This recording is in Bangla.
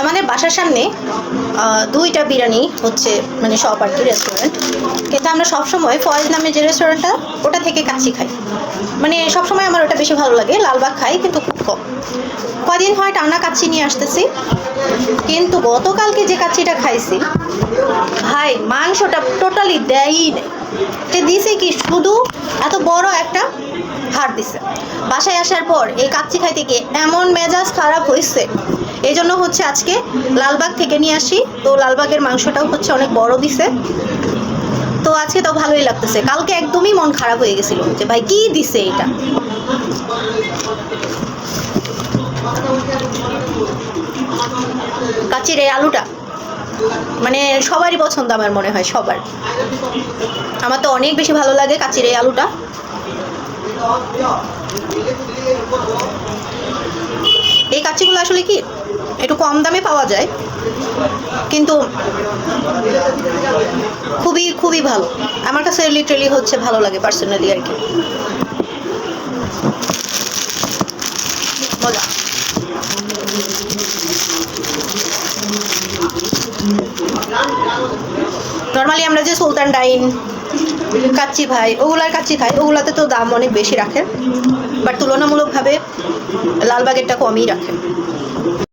আমাদের বাসার সামনে দুইটা বিরিয়ানি হচ্ছে মানে সব আর কি রেস্টুরেন্ট কিন্তু আমরা সবসময় ফয়েজ নামে যে রেস্টুরেন্টটা ওটা থেকে কাচ্চি খাই। মানে সবসময় আমার ওটা বেশি ভালো লাগে লালবাগ খাই, কিন্তু খুব কম। কদিন হয় টানা কাচ্চি নিয়ে আসতেছি, কিন্তু গতকালকে যে কাচ্চিটা খাইছি, ভাই, মাংসটা টোটালি দেয়ই নেই। দিছে কি শুধু এত বড় একটা হাড় দিছে। বাসায় আসার পর এই কাচ্চি খাইতে গিয়ে এমন মেজাজ খারাপ হয়েছে এই জন্য হচ্ছে আজকে লালবাগ থেকে নিয়ে আসি। তো লালবাগের মাংসটাও হচ্ছে অনেক বড় দিছে। তো আজকে তো ভালোই লাগতেছে। কালকে একদমই মন খারাপ হয়ে গেছিল যে, ভাই, কি দিছে এটা? কাচির এই আলুটা মানে সবারই পছন্দ আমার মনে হয়, সবার। আমার তো অনেক বেশি ভালো লাগে কাচির এই আলুটা। এই কাচিগুলো আসলে কি? একটু কম দামে পাওয়া যায়, কিন্তু খুবই খুবই ভালো। আমার কাছে লিটারেলি হচ্ছে ভালো লাগে পার্সোনালি আর কি। মজা নর্মালি আমরা যে সুলতান ডাইন, কাচ্চি ভাই, ওগুলার কাচ্চি খাই, ওগুলাতে তো দাম অনেক বেশি রাখেন বাট তুলনামূলকভাবে লালবাগেরটা কমই রাখেন।